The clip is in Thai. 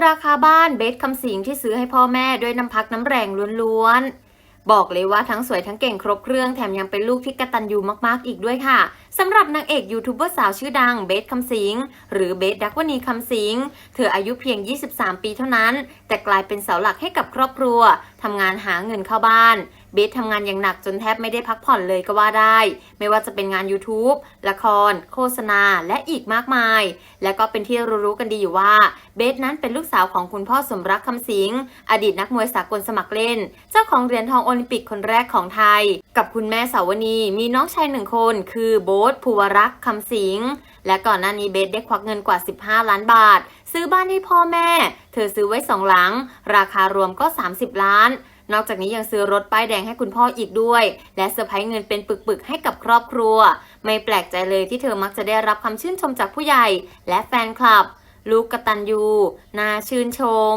ราคาบ้านเบสคำสิงที่ซื้อให้พ่อแม่ด้วยน้ำพักน้ำแรงล้วนๆ บอกเลยว่าทั้งสวยทั้งเก่งครบเครื่องแถมยังเป็นลูกที่กระตันยูมากๆอีกด้วยค่ะสำหรับนางเอกยูทูบเบอร์สาวชื่อดังเบสคำสิงหรือเบสดักวณีคำสิงเธออายุเพียง 23 ปีเท่านั้น แต่กลายเป็นเสาหลักให้กับครอบครัวทำงานหาเงินเข้าบ้าน เบสทำงานอย่างหนักจนแทบไม่ได้พักผ่อนเลยก็ว่าได้ ไม่ว่าจะเป็นงาน YouTube ละคร โฆษณา และอีกมากมาย และก็เป็นที่รู้ๆกันดีอยู่ว่า เบสนั้นเป็นลูกสาวของคุณพ่อสมรักคำสิง อดีตนักมวยสากลสมัครเล่น เจ้าของเหรียญทองโอลิมปิกคนแรกของไทย กับคุณแม่สาวนีมีน้องชายหนึ่งคน คือโบ๊ทภูวรักษ์คำสิงและก่อนหน้านี้เบสได้ควักเงินกว่า 15 ล้านบาท ซื้อบ้านให้พ่อแม่ เธอซื้อไว้สองหลัง ราคารวมก็ 30 ล้าน นอกจากนี้ยังซื้อรถป้ายแดงให้คุณพ่ออีกด้วย และเซอร์ไพรส์เงินเป็นปึกๆ ให้กับครอบครัว ไม่แปลกใจเลยที่เธอมักจะได้รับคำชื่นชมจากผู้ใหญ่ และแฟนคลับ ลูกกตัญญูน่าชื่นชม